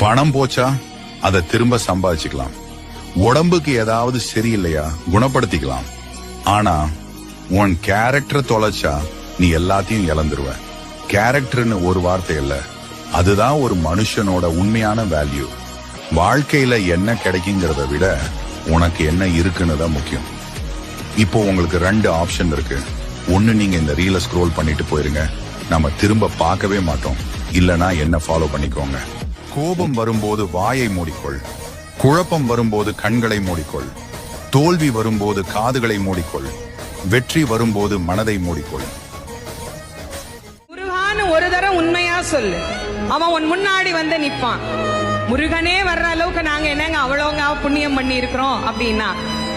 பணம் போச்சா? அதை திரும்ப சம்பாதிச்சுக்கலாம். உடம்புக்கு ஏதாவது சரியில்லையா? குணப்படுத்திக்கலாம். ஆனா உன் கேரக்டர் தொலைச்சா நீ எல்லாத்தையும் இழந்துருவ. கேரக்டர்னு ஒரு வார்த்தை இல்ல. அதுதான் ஒரு மனுஷனோட உண்மையான வேல்யூ வாழ்க்கையில என்ன கிடைக்குங்கிறத விட உனக்கு என்ன இருக்குன்னு தான் முக்கியம். இப்போ உங்களுக்கு ரெண்டு ஆப்ஷன் இருக்கு. ஒன்னு நீங்க இந்த ரீல ஸ்க்ரோல் பண்ணிட்டு போயிருங்க. நம்ம திரும்ப பார்க்கவே மாட்டோம். இல்லனா என்ன ஃபாலோ பண்ணிக்கோங்க. கோபம் வரும்போது வாயை மூடிக்கொள். குழப்பம் வரும்போது கண்களை மூடிக்கொள். தோல்வி வரும்போது காதுகளை மூடிக்கொள். வெற்றி வரும்போது மனதை மூடிக்கொள். முருகான்னு ஒரு தரம் உண்மையா சொல்லு. அவன் உன் முன்னாடி வந்து நிப்பான். முருகனே வர்ற அளவுக்கு நாங்க என்னங்க அவ்வளோங்க புண்ணியம் பண்ணி இருக்கிறோம் அப்படின்னா?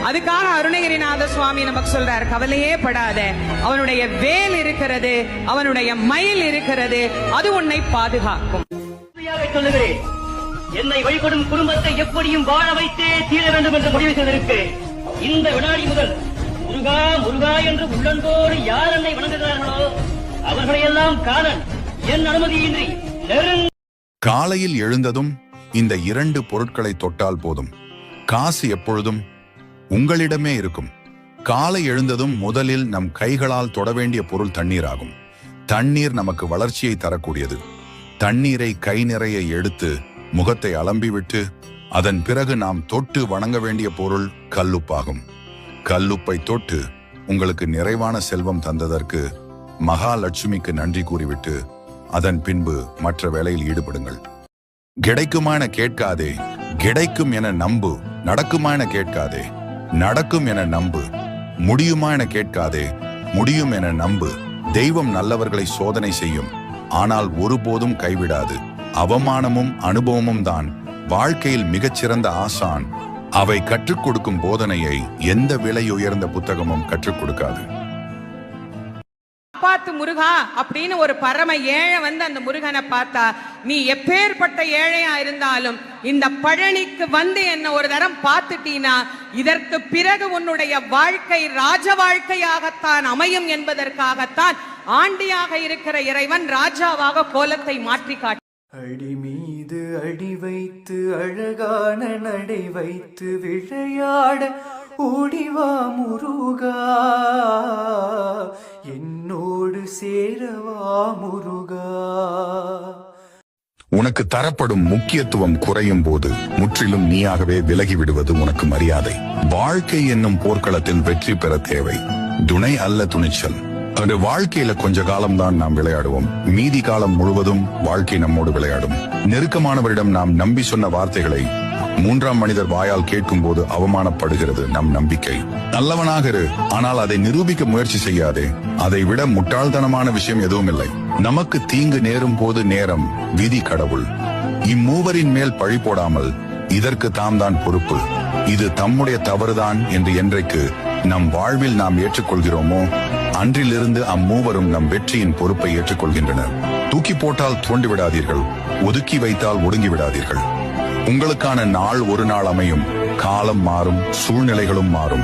அதுக்காக அருணகிரிநாத சுவாமி நமக்கு சொல்றாரு கவலையே படாத. அவனுடைய வேல் இருக்கிறது அவனுடைய மயில் இருக்கிறது அது உன்னை பாதுகாக்கும். சொல்லுகிறேன். என்னை வழிபடும் குடும்பத்தை எப்படியும் வாழ வைத்தே தீர வேண்டும் என்று முடிவு செய்திருக்கிறேன். இந்த வினாடி முதல் முருகா முருகா என்று உள்ளந்தோடு யார் என்னை வணங்குகிறார்களோ அவர்களையெல்லாம் காலன் என் அனுமதியின்றி நெருங்க காலையில் எழுந்ததும் இந்த இரண்டு பொருட்களை தொட்டால் போதும். காசு எப்பொழுதும் உங்களிடமே இருக்கும். காலை எழுந்ததும் முதலில் நம் கைகளால் தொட வேண்டிய பொருள் தண்ணீர் ஆகும் தண்ணீர் நமக்கு வளர்ச்சியை தரக்கூடியது. தண்ணீரை கை நிறைய எடுத்து முகத்தை அலம்பிவிட்டு அதன் பிறகு நாம் தொட்டு வணங்க வேண்டிய பொருள் கல்லுப்பாகும். கல்லுப்பை தொட்டு உங்களுக்கு நிறைவான செல்வம் தந்ததற்கு மகாலட்சுமிக்கு நன்றி கூறிவிட்டு அதன் பின்பு மற்ற வேலையில் ஈடுபடுங்கள். கிடைக்குமா என கேட்காதே கிடைக்கும் என நம்பு நடக்குமா என கேட்காதே நடக்கும் என நம்பு முடியுமா என கேட்காதே முடியும் என நம்பு தெய்வம் நல்லவர்களை சோதனை செய்யும். ஆனால் ஒருபோதும் கைவிடாது. அவமானமும் அனுபவமும் தான் வாழ்க்கையில் மிகச்சிறந்த ஆசான். அவை கற்றுக் கொடுக்கும் போதனையை எந்த விலை உயர்ந்த புத்தகமும் கற்றுக் கொடுக்காது. காப்பாத்து முருகா அப்படின்னு ஒரு பரம ஏழை வந்து அந்த முருகனை பார்த்தா நீ எப்பேற்பட்ட ஏழையா இருந்தாலும் இந்த பழனிக்கு வந்து என்ன ஒரு தரம் பார்த்துட்டீனா இதற்கு பிறகு உன்னுடைய வாழ்க்கை ராஜ வாழ்க்கையாகத்தான் அமையும் என்பதற்காகத்தான் ஆண்டியாக இருக்கிற இறைவன் ராஜாவாக கோலத்தை மாற்றி காட்டி அடி மீது அடி வைத்து அழகான நடை வைத்து விளையாட ஓடிவா முருகா. என்னோடு சேரவா முருகா. உனக்கு தரப்படும் முக்கியத்துவம் குறையும் போது முற்றிலும் நீயாகவே விலகி விடுவது உனக்கு மரியாதை. வாழ்க்கை என்னும் போர்க்களத்தில் வெற்றி பெற தேவை. துணை அல்ல துணிச்சல். அந்த வாழ்க்கையில கொஞ்ச காலம்தான் நாம் விளையாடுவோம். மீதி காலம் முழுவதும் வாழ்க்கை நம்மோடு விளையாடும். நெருக்கமானவரிடம் நாம் நம்பி சொன்ன வார்த்தைகளை மூன்றாம் மனிதர் வாயால் கேட்கும் போது அவமானப்படுகிறது நம் நம்பிக்கை. நல்லவனாக இரு ஆனால் அதை நிரூபிக்க முயற்சி செய்யாதே. அதை விட முட்டாள்தனமான விஷயம் எதுவும் இல்லை. நமக்கு தீங்கு நேரும் போது நேரம் விதி கடவுள். இம்மூவரின் மேல் பழி போடாமல் இதற்கு தாம் தான் பொறுப்பு. இது தம்முடைய தவறுதான் என்று என்றைக்கு நம் வாழ்வில் நாம் ஏற்றுக்கொள்கிறோமோ அன்றிலிருந்து அம்மூவரும் நம் வெற்றியின் பொறுப்பை ஏற்றுக்கொள்கின்றனர். தூக்கி போட்டால் தோண்டி விடாதீர்கள் ஒதுக்கி வைத்தால் ஒடுங்கி விடாதீர்கள் உங்களுக்கான நாள் ஒரு நாள் அமையும். காலம் மாறும். சூழ்நிலைகளும் மாறும்.